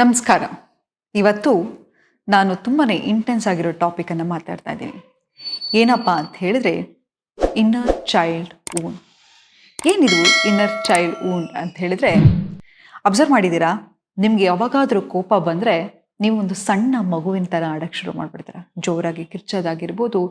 ನಮಸ್ಕಾರ. ಇವತ್ತು ನಾನು ತುಂಬಾ ಇಂಟೆನ್ಸ್ ಆಗಿರೋ ಟಾಪಿಕನ್ನು ಮಾತಾಡ್ತಾ ಇದ್ದೀನಿ. ಏನಪ್ಪ ಅಂತ ಹೇಳಿದ್ರೆ ಇನ್ನರ್ ಚೈಲ್ಡ್ ಊನ್ ಏನಿದು ಇನ್ನರ್ ಚೈಲ್ಡ್ ಊನ್ ಅಂತ ಹೇಳಿದ್ರೆ ಅಬ್ಸರ್ವ್ ಮಾಡಿದ್ದೀರಾ? ನಿಮಗೆ ಯಾವಾಗಾದರೂ ಕೋಪ ಬಂದರೆ ನೀವು ಒಂದು ಸಣ್ಣ ಮಗುವಿನ ಥರ ಆಡೋಕ್ಕೆ ಶುರು ಮಾಡಿಬಿಡ್ತೀರ. ಜೋರಾಗಿ ಕಿರ್ಚೋದಾಗಿರ್ಬೋದು,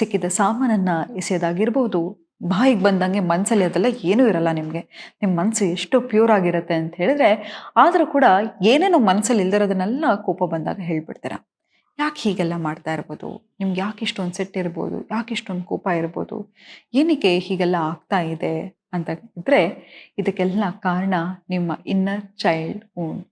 ಸಿಕ್ಕಿದ ಸಾಮಾನನ್ನು ಎಸೆಯೋದಾಗಿರ್ಬೋದು ಬಾಯಿಗೆ ಬಂದಂಗೆ ಮನಸ್ಸಲ್ಲಿ ಅದೆಲ್ಲ ಏನೂ ಇರಲ್ಲ ನಿಮಗೆ. ನಿಮ್ಮ ಮನಸ್ಸು ಎಷ್ಟು ಪ್ಯೂರ್ ಆಗಿರುತ್ತೆ ಅಂತ ಹೇಳಿದ್ರೆ ಆದರೂ ಕೂಡ ಏನೇನೋ ಮನಸ್ಸಲ್ಲಿ ಇಲ್ದಿರೋದನ್ನೆಲ್ಲ ಕೋಪ ಬಂದಾಗ ಹೇಳ್ಬಿಡ್ತೀರ? ಯಾಕೆ ಹೀಗೆಲ್ಲ ಮಾಡ್ತಾ ಇರ್ಬೋದು? ನಿಮ್ಗೆ ಯಾಕೆ ಇಷ್ಟೊಂದು ಸೆಟ್ ಇರ್ಬೋದು? ಯಾಕೆ ಇಷ್ಟೊಂದು ಕೋಪ ಇರ್ಬೋದು? ಏನಕ್ಕೆ ಹೀಗೆಲ್ಲ ಆಗ್ತಾ ಇದೆ ಅಂತ ಇದ್ರೆ ಇದಕ್ಕೆಲ್ಲ ಕಾರಣ ನಿಮ್ಮ ಇನ್ನರ್ ಚೈಲ್ಡ್ ಓನ್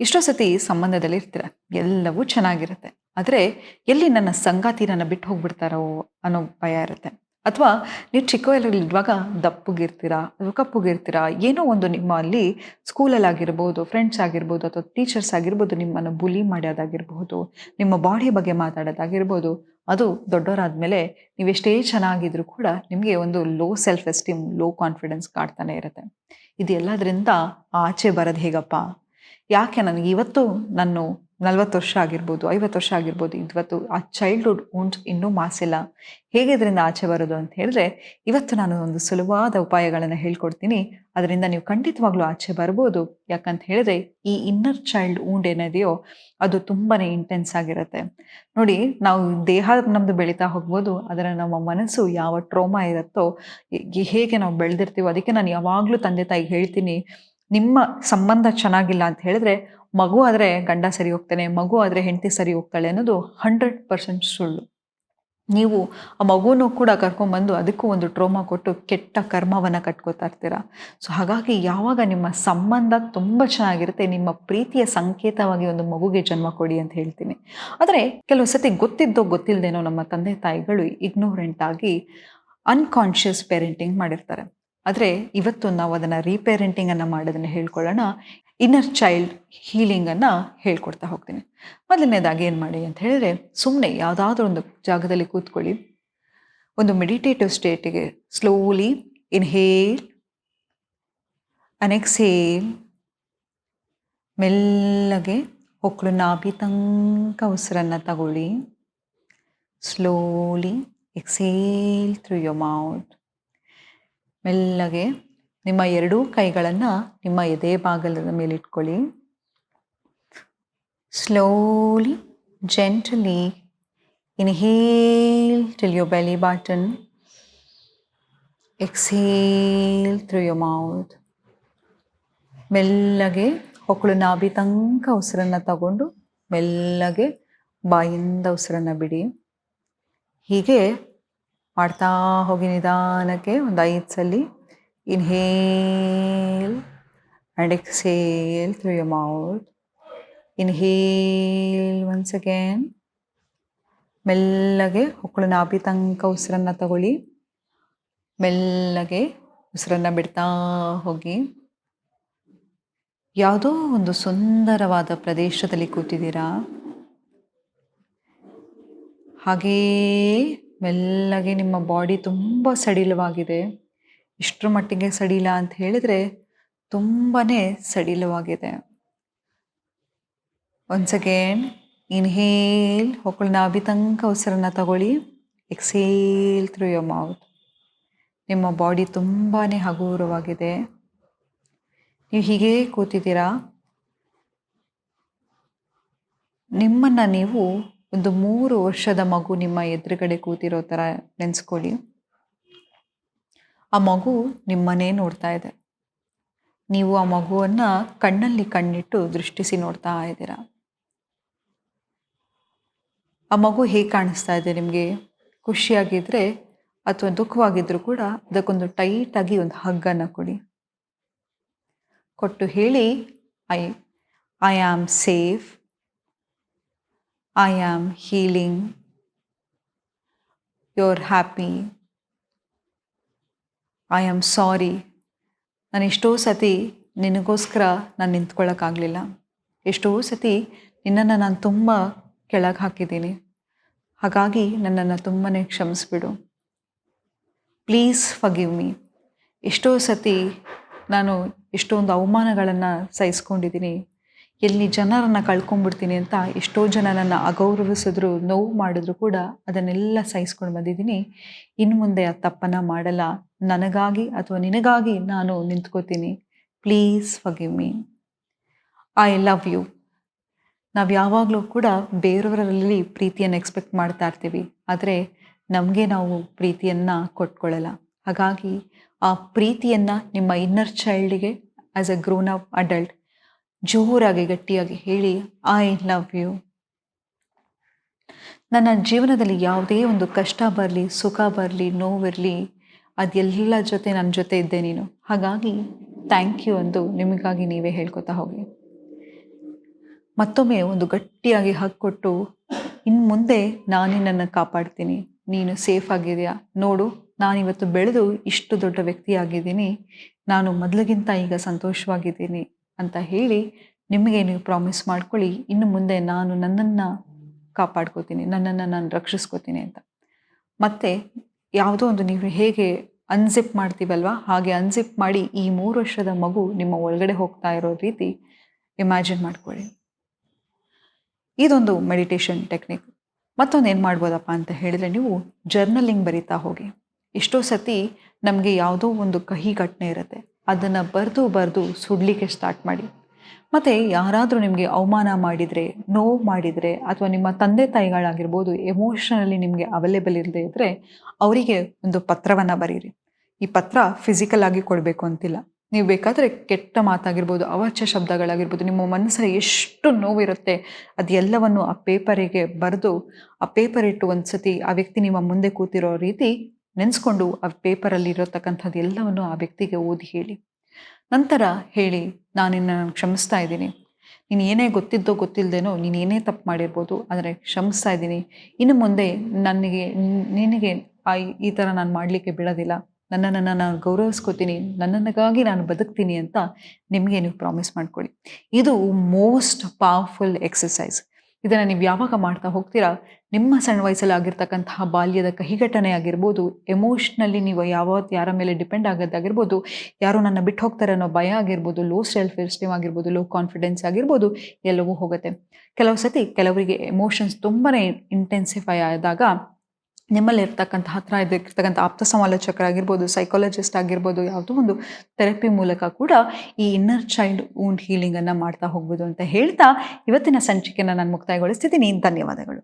ಇಷ್ಟೋ ಸತಿ ಸಂಬಂಧದಲ್ಲಿ ಇರ್ತೀರ. ಎಲ್ಲವೂ ಚೆನ್ನಾಗಿರುತ್ತೆ. ಆದರೆ ಎಲ್ಲಿ ನನ್ನ ಸಂಗಾತಿ ನನ್ನ ಬಿಟ್ಟು ಹೋಗ್ಬಿಡ್ತಾರೋ ಅನ್ನೋ ಭಯ ಇರುತ್ತೆ. ಅಥವಾ ನೀವು ಚಿಕ್ಕವರಲ್ಲಿರುವಾಗ ದಪ್ಪಗಿರ್ತೀರಾ ಅಥವಾ ಕಪ್ಪುಗಿರ್ತೀರಾ ಏನೋ ಒಂದು ನಿಮ್ಮಲ್ಲಿ ಸ್ಕೂಲಲ್ಲಿ ಆಗಿರ್ಬೋದು ಫ್ರೆಂಡ್ಸ್ ಆಗಿರ್ಬೋದು ಅಥವಾ ಟೀಚರ್ಸ್ ಆಗಿರ್ಬೋದು ನಿಮ್ಮನ್ನು ಬುಲಿ ಮಾಡೋದಾಗಿರ್ಬೋದು ನಿಮ್ಮ ಬಾಡಿ ಬಗ್ಗೆ ಮಾತಾಡೋದಾಗಿರ್ಬೋದು, ಅದು ದೊಡ್ಡವರಾದ್ಮೇಲೆ ನೀವೆಷ್ಟೇ ಚೆನ್ನಾಗಿದ್ರೂ ಕೂಡ ನಿಮಗೆ ಒಂದು low self esteem low confidence ಕಾಡ್ತಾನೆ ಇರುತ್ತೆ. ಇದೆಲ್ಲದರಿಂದ ಆಚೆ ಬರೋದು ಹೇಗಪ್ಪ? ಯಾಕೆ ನನಗೆ ಇವತ್ತು ನಾನು ನಲ್ವತ್ತು ವರ್ಷ ಆಗಿರ್ಬೋದು, ಐವತ್ತು ವರ್ಷ ಆಗಿರ್ಬೋದು, ಇವತ್ತು ಆ ಚೈಲ್ಡ್ಹುಡ್ ಉಂಟು ಇನ್ನೂ ಮಾಸಿಲ್ಲ. ಹೇಗೆ ಇದರಿಂದ ಆಚೆ ಬರೋದು ಅಂತ ಹೇಳಿದ್ರೆ, ಇವತ್ತು ನಾನು ಒಂದು ಸುಲಭವಾದ ಉಪಾಯಗಳನ್ನು ಹೇಳ್ಕೊಡ್ತೀನಿ. ಅದರಿಂದ ನೀವು ಖಂಡಿತವಾಗ್ಲೂ ಆಚೆ ಬರ್ಬೋದು. ಯಾಕಂತ ಹೇಳಿದ್ರೆ, ಈ ಇನ್ನರ್ ಚೈಲ್ಡ್ ಊಂಡ್ ಏನಿದೆಯೋ, ಅದು ತುಂಬಾ ಇಂಟೆನ್ಸ್ ಆಗಿರುತ್ತೆ. ನೋಡಿ, ನಾವು ದೇಹ ನಮ್ದು ಬೆಳೀತಾ ಹೋಗ್ಬೋದು ಅದರ ನಮ್ಮ ಮನಸ್ಸು ಯಾವ ಟ್ರೋಮಾ ಇರುತ್ತೋ ಹೇಗೆ ನಾವು ಬೆಳೆದಿರ್ತೀವೋ, ಅದಕ್ಕೆ ನಾನು ಯಾವಾಗಲೂ ತಂದೆ ತಾಯಿಗೆ ಹೇಳ್ತೀನಿ ನಿಮ್ಮ ಸಂಬಂಧ ಚೆನ್ನಾಗಿಲ್ಲ ಅಂತ ಹೇಳಿದ್ರೆ ಮಗು ಆದರೆ ಗಂಡ ಸರಿ ಹೋಗ್ತಾನೆ, ಮಗು ಆದರೆ ಹೆಂಡತಿ ಸರಿ ಹೋಗ್ತಾಳೆ ಅನ್ನೋದು ಹಂಡ್ರೆಡ್ ಪರ್ಸೆಂಟ್ ಸುಳ್ಳು. ನೀವು ಆ ಮಗುನೂ ಕೂಡ ಕರ್ಕೊಂಬಂದು ಅದಕ್ಕೂ ಒಂದು ಟ್ರೋಮಾ ಕೊಟ್ಟು ಕೆಟ್ಟ ಕರ್ಮವನ್ನು ಕಟ್ಕೋತಾ ಇರ್ತೀರ? ಸೊ ಹಾಗಾಗಿ ಯಾವಾಗ ನಿಮ್ಮ ಸಂಬಂಧ ತುಂಬ ಚೆನ್ನಾಗಿರುತ್ತೆ, ನಿಮ್ಮ ಪ್ರೀತಿಯ ಸಂಕೇತವಾಗಿ ಒಂದು ಮಗುಗೆ ಜನ್ಮ ಕೊಡಿ ಅಂತ ಹೇಳ್ತೀನಿ. ಆದರೆ ಕೆಲವು ಸತಿ ಗೊತ್ತಿದ್ದೋ ಗೊತ್ತಿಲ್ಲದೇನೋ ನಮ್ಮ ತಂದೆ ತಾಯಿಗಳು ಇಗ್ನೋರೆಂಟ್ ಆಗಿ ಅನ್ಕಾನ್ಷಿಯಸ್ ಪೇರೆಂಟಿಂಗ್ ಮಾಡಿರ್ತಾರೆ. ಆದರೆ ಇವತ್ತು ನಾವು ಅದನ್ನು ರೀಪೇರೆಂಟಿಂಗನ್ನು ಮಾಡೋದನ್ನು ಹೇಳ್ಕೊಳ್ಳೋಣ. ಇನ್ನರ್ ಚೈಲ್ಡ್ ಹೀಲಿಂಗನ್ನು ಹೇಳ್ಕೊಡ್ತಾ ಹೋಗ್ತೀನಿ. ಮೊದಲನೇದಾಗಿ ಏನು ಮಾಡಿ ಅಂತ ಹೇಳಿದ್ರೆ ಸುಮ್ಮನೆ ಯಾವುದಾದ್ರೂ ಒಂದು ಜಾಗದಲ್ಲಿ ಕೂತ್ಕೊಳ್ಳಿ. ಒಂದು ಮೆಡಿಟೇಟಿವ್ ಸ್ಟೇಟಿಗೆ ಸ್ಲೋಲಿ ಇನ್ಹೇಲ್ ಅನೆಕ್ಸೇಲ್ ಮೆಲ್ಲಗೆ ಹೊಕ್ಕಳು ನಾಭಿ ತನಕ ಉಸಿರನ್ನು ತಗೊಳ್ಳಿ. Slowly exhale through your mouth ಮೆಲ್ಲಗೆ ನಿಮ್ಮ ಎರಡೂ ಕೈಗಳನ್ನು ನಿಮ್ಮ ಎದೆ ಭಾಗಲದ ಮೇಲೆ ಇಟ್ಕೊಳ್ಳಿ. Slowly gently inhale till your belly button exhale through your mouth ಮೆಲ್ಲಗೆ ಹೊಕ್ಕಳು ನಾಭಿ ತನಕ ಉಸಿರನ್ನು ತಗೊಂಡು ಮೆಲ್ಲಗೆ ಬಾಯಿಂದ ಉಸಿರನ್ನು ಬಿಡಿ. ಹೀಗೆ ಮಾಡ್ತಾ ಹೋಗಿ ನಿಧಾನಕ್ಕೆ ಒಂದು ಐದು ಸಲ. Inhale and exhale through your mouth inhale once again ಮೆಲ್ಲಗೆ ಹೊಕ್ಕಳು ನಾಭಿ ತನಕ ಉಸಿರನ್ನು ತಗೊಳ್ಳಿ. ಮೆಲ್ಲಗೆ ಉಸಿರನ್ನು ಬಿಡ್ತಾ ಹೋಗಿ. ಯಾವುದೋ ಒಂದು ಸುಂದರವಾದ ಪ್ರದೇಶದಲ್ಲಿ ಕೂತಿದ್ದೀರಾ? ಹಾಗೇ ಮೆಲ್ಲಗೆ ನಿಮ್ಮ ಬಾಡಿ ತುಂಬ ಸಡಿಲವಾಗಿದೆ. ಇಷ್ಟರ ಮಟ್ಟಿಗೆ ಸಡಿಲ ಅಂತ ಹೇಳಿದರೆ ತುಂಬಾ ಸಡಿಲವಾಗಿದೆ. ಒನ್ಸ್ ಅಗೇನ್ ಇನ್ಹೇಲ್ ಹೊಕ್ಕಳು ಅಭಿತಂಕ ಉಸಿರನ್ನು ತಗೊಳ್ಳಿ. ಎಕ್ಸೇಲ್ ಥ್ರೂ ಯೋರ್ ಮೌತ್ ನಿಮ್ಮ ಬಾಡಿ ತುಂಬಾ ಹಗುರವಾಗಿದೆ. ನೀವು ಹೀಗೇ ಕೂತಿದ್ದೀರಾ? ನಿಮ್ಮನ್ನು ನೀವು ಒಂದು ಮೂರು ವರ್ಷದ ಮಗು ನಿಮ್ಮ ಎದುರುಗಡೆ ಕೂತಿರೋ ಥರ ನೆನೆಸ್ಕೊಳ್ಳಿ. ಆ ಮಗು ನಿಮ್ಮನ್ನೇ ನೋಡ್ತಾ ಇದೆ. ನೀವು ಆ ಮಗುವನ್ನು ಕಣ್ಣಲ್ಲಿ ಕಣ್ಣಿಟ್ಟು ದೃಷ್ಟಿಸಿ ನೋಡ್ತಾ ಇದ್ದೀರಾ? ಆ ಮಗು ಹೇಗೆ ಕಾಣಿಸ್ತಾ ಇದೆ ನಿಮಗೆ? ಖುಷಿಯಾಗಿದ್ದರೆ ಅಥವಾ ದುಃಖವಾಗಿದ್ದರೂ ಕೂಡ ಅದಕ್ಕೊಂದು ಟೈಟಾಗಿ ಒಂದು ಹಗ್ಗನ್ನು ಕೊಡಿ. ಕೊಟ್ಟು ಹೇಳಿ I I am safe I am healing you're happy I am sorry ನಾನು ಎಷ್ಟೋ ಸತಿ ನಿನಗೋಸ್ಕರ ನಾನು ನಿಂತ್ಕೊಳ್ಳೋಕ್ಕಾಗಲಿಲ್ಲ ಎಷ್ಟೋ ಸತಿ ನಿನ್ನನ್ನು ನಾನು ತುಂಬ ಕೆಳಗೆ ಹಾಕಿದ್ದೀನಿ. ಹಾಗಾಗಿ ನನ್ನನ್ನು ತುಂಬಾ ಕ್ಷಮಿಸ್ಬಿಡು. ಪ್ಲೀಸ್ ಫಗಿವ್ ಮೀ ಎಷ್ಟೋ ಸತಿ ನಾನು ಎಷ್ಟೊಂದು ಅವಮಾನಗಳನ್ನು ಸಹಿಸ್ಕೊಂಡಿದ್ದೀನಿ. ಎಲ್ಲಿ ಜನರನ್ನು ಕಳ್ಕೊಂಡ್ಬಿಡ್ತೀನಿ ಅಂತ ಎಷ್ಟೋ ಜನ ನನ್ನ ಅಗೌರವಿಸಿದ್ರು, ನೋವು ಮಾಡಿದ್ರು ಕೂಡ ಅದನ್ನೆಲ್ಲ ಸಹಿಸ್ಕೊಂಡು ಬಂದಿದ್ದೀನಿ. ಇನ್ನು ಮುಂದೆ ಆ ತಪ್ಪನ್ನು ಮಾಡಲ್ಲ. ನನಗಾಗಿ ಅಥವಾ ನಿನಗಾಗಿ ನಾನು ನಿಂತ್ಕೋತೀನಿ. Please forgive me. I love you. ನಾವು ಯಾವಾಗಲೂ ಕೂಡ ಬೇರೆಯವರಲ್ಲಿ ಪ್ರೀತಿಯನ್ನು ಎಕ್ಸ್ಪೆಕ್ಟ್ ಮಾಡ್ತಾ ಇರ್ತೀವಿ. ಆದರೆ ನಮಗೆ ನಾವು ಪ್ರೀತಿಯನ್ನು ಕೊಟ್ಕೊಳ್ಳಲ್ಲ ಹಾಗಾಗಿ ಆ ಪ್ರೀತಿಯನ್ನು ನಿಮ್ಮ inner ಚೈಲ್ಡಿಗೆ as a grown up adult ಜೋರಾಗಿ, ಗಟ್ಟಿಯಾಗಿ ಹೇಳಿ ಐ ಲವ್ ಯು ನನ್ನ ಜೀವನದಲ್ಲಿ ಯಾವುದೇ ಒಂದು ಕಷ್ಟ ಬರಲಿ, ಸುಖ ಬರಲಿ, ನೋವಿರಲಿ, ಅದೆಲ್ಲ ಜೊತೆ ನನ್ನ ಜೊತೆ ಇದ್ದೆ ನೀನು. ಹಾಗಾಗಿ ಥ್ಯಾಂಕ್ ಯು ಅಂದು ನಿಮಗಾಗಿ ನೀವೇ ಹೇಳ್ಕೊತಾ ಹೋಗಿ. ಮತ್ತೊಮ್ಮೆ ಒಂದು ಗಟ್ಟಿಯಾಗಿ ಹಗ್ ಕೊಟ್ಟು ಇನ್ನು ಮುಂದೆ ನಾನೇ ನನ್ನ ಕಾಪಾಡ್ತೀನಿ. ನೀನು ಸೇಫ್ ಆಗಿದೆಯಾ? ನೋಡು, ನಾನಿವತ್ತು ಬೆಳೆದು ಇಷ್ಟು ದೊಡ್ಡ ವ್ಯಕ್ತಿಯಾಗಿದ್ದೀನಿ. ನಾನು ಮೊದಲಿಗಿಂತ ಈಗ ಸಂತೋಷವಾಗಿದ್ದೀನಿ. ಅಂತ ಹೇಳಿ ನಿಮಗೆ ನೀವು ಪ್ರಾಮಿಸ್ ಮಾಡ್ಕೊಳ್ಳಿ. ಇನ್ನು ಮುಂದೆ ನಾನು ನನ್ನನ್ನು ಕಾಪಾಡ್ಕೋತೀನಿ. ನನ್ನನ್ನು ನಾನು ರಕ್ಷಿಸ್ಕೋತೀನಿ ಅಂತ. ಮತ್ತು ಯಾವುದೋ ಒಂದು ನೀವು ಹೇಗೆ ಅನ್ಸಿಪ್ ಮಾಡ್ತೀವಲ್ವ? ಹಾಗೆ ಅನ್ಜಿಪ್ ಮಾಡಿ ಈ ಮೂರು ವರ್ಷದ ಮಗು ನಿಮ್ಮ ಒಳಗಡೆ ಹೋಗ್ತಾ ಇರೋ ರೀತಿ ಇಮ್ಯಾಜಿನ್ ಮಾಡ್ಕೊಳ್ಳಿ. ಇದೊಂದು ಮೆಡಿಟೇಷನ್ ಟೆಕ್ನಿಕ್ ಮತ್ತೊಂದು ಏನು ಮಾಡ್ಬೋದಪ್ಪ ಅಂತ ಹೇಳಿದರೆ ನೀವು ಜರ್ನಲಿಂಗ್ ಬರಿತಾ ಹೋಗಿ. ಎಷ್ಟೋ ಸತಿ ನಮಗೆ ಯಾವುದೋ ಒಂದು ಕಹಿ ಘಟನೆ ಇರುತ್ತೆ. ಅದನ್ನು ಬರೆದು ಬರೆದು ಸುಡಲಿಕ್ಕೆ ಸ್ಟಾರ್ಟ್ ಮಾಡಿ. ಮತ್ತು ಯಾರಾದರೂ ನಿಮಗೆ ಅವಮಾನ ಮಾಡಿದರೆ, ನೋವು ಮಾಡಿದರೆ, ಅಥವಾ ನಿಮ್ಮ ತಂದೆ ತಾಯಿಗಳಾಗಿರ್ಬೋದು ಎಮೋಷನಲಿ ನಿಮಗೆ ಅವೈಲೇಬಲ್ ಇಲ್ಲದೆ ಇದ್ದರೆ ಅವರಿಗೆ ಒಂದು ಪತ್ರವನ್ನು ಬರೀರಿ. ಈ ಪತ್ರ ಫಿಸಿಕಲ್ ಆಗಿ ಕೊಡಬೇಕು ಅಂತಿಲ್ಲ. ನೀವು ಬೇಕಾದರೆ ಕೆಟ್ಟ ಮಾತಾಗಿರ್ಬೋದು, ಅವಾಚ್ಯ ಶಬ್ದಗಳಾಗಿರ್ಬೋದು, ನಿಮ್ಮ ಮನಸ್ಸಲ್ಲಿ ಎಷ್ಟು ನೋವಿರುತ್ತೆ, ಅದೆಲ್ಲವನ್ನು ಆ ಪೇಪರಿಗೆ ಬರೆದು, ಆ ಪೇಪರ್ ಇಟ್ಟು ಒಂದು ಸತಿ ಆ ವ್ಯಕ್ತಿ ನಿಮ್ಮ ಮುಂದೆ ಕೂತಿರೋ ರೀತಿ ನೆನೆಸ್ಕೊಂಡು ಆ ಪೇಪರಲ್ಲಿ ಇರತಕ್ಕಂಥದ್ದು ಎಲ್ಲವನ್ನು ಆ ವ್ಯಕ್ತಿಗೆ ಓದಿ ಹೇಳಿ. ನಂತರ ಹೇಳಿ ನಾನು ನಿನ್ನನ್ನು ಕ್ಷಮಿಸ್ತಾ ಇದ್ದೀನಿ. ನೀನು ಏನೇ ಗೊತ್ತಿದ್ದೋ ಗೊತ್ತಿಲ್ಲದೇನೋ ನೀನು ಏನೇ ತಪ್ಪು ಮಾಡಿರ್ಬೋದು, ಆದರೆ ಕ್ಷಮಿಸ್ತಾ ಇದ್ದೀನಿ. ಇನ್ನು ಮುಂದೆ ನನಗೆ, ನಿನಗೆ ಈ ಥರ ನಾನು ಮಾಡಲಿಕ್ಕೆ ಬಿಡೋದಿಲ್ಲ. ನನ್ನನ್ನು ನಾನು ಗೌರವಿಸ್ಕೋತೀನಿ. ನನ್ನನ್ನಗಾಗಿ ನಾನು ಬದುಕ್ತೀನಿ ಅಂತ ನಿಮಗೆ ನೀವು ಪ್ರಾಮಿಸ್ ಮಾಡ್ಕೊಳ್ಳಿ. ಇದು ಮೋಸ್ಟ್ ಪವರ್ಫುಲ್ ಎಕ್ಸಸೈಸ್ ಇದನ್ನು ನೀವು ಯಾವಾಗ ಮಾಡ್ತಾ ಹೋಗ್ತೀರಾ? ನಿಮ್ಮ ಸಣ್ಣ ವಯಸ್ಸಲ್ಲಿ ಆಗಿರ್ತಕ್ಕಂತಹ ಬಾಲ್ಯದ ಕಹಿಘಟನೆ ಆಗಿರ್ಬೋದು ಎಮೋಷ್ನಲ್ಲಿ ನೀವು ಯಾವತ್ತು ಯಾರ ಮೇಲೆ ಡಿಪೆಂಡ್ ಆಗೋದಾಗಿರ್ಬೋದು ಯಾರು ನನ್ನ ಬಿಟ್ಟು ಹೋಗ್ತಾರೆ ಅನ್ನೋ ಭಯ ಆಗಿರ್ಬೋದು ಲೋ ಸೆಲ್ಫ್ ಎಸ್ಟೀಮ್ ಆಗಿರ್ಬೋದು ಲೋ ಕಾನ್ಫಿಡೆನ್ಸ್ ಆಗಿರ್ಬೋದು, ಎಲ್ಲವೂ ಹೋಗುತ್ತೆ. ಕೆಲವು ಸತಿ ಕೆಲವರಿಗೆ ಎಮೋಷನ್ಸ್ ತುಂಬಾ ಇಂಟೆನ್ಸಿಫೈ ಆದಾಗ ನಿಮ್ಮಲ್ಲಿ ಇರ್ತಕ್ಕಂಥ ಹತ್ರ ಇದಕ್ಕಿರ್ತಕ್ಕಂಥ ಆಪ್ತ ಸಮಾಲೋಚಕರಾಗಿರ್ಬೋದು ಸೈಕಾಲಜಿಸ್ಟ್ ಆಗಿರ್ಬೋದು, ಯಾವುದೋ ಒಂದು ಥೆರಪಿ ಮೂಲಕ ಕೂಡ ಈ ಇನ್ನರ್ ಚೈಲ್ಡ್ ಊಂಡ್ ಹೀಲಿಂಗನ್ನು ಮಾಡ್ತಾ ಹೋಗ್ಬೋದು ಅಂತ ಹೇಳ್ತಾ ಇವತ್ತಿನ ಸಂಚಿಕೆಯನ್ನು ನಾನು ಮುಕ್ತಾಯಗೊಳಿಸ್ತಿದ್ದೀನಿ. ಧನ್ಯವಾದಗಳು.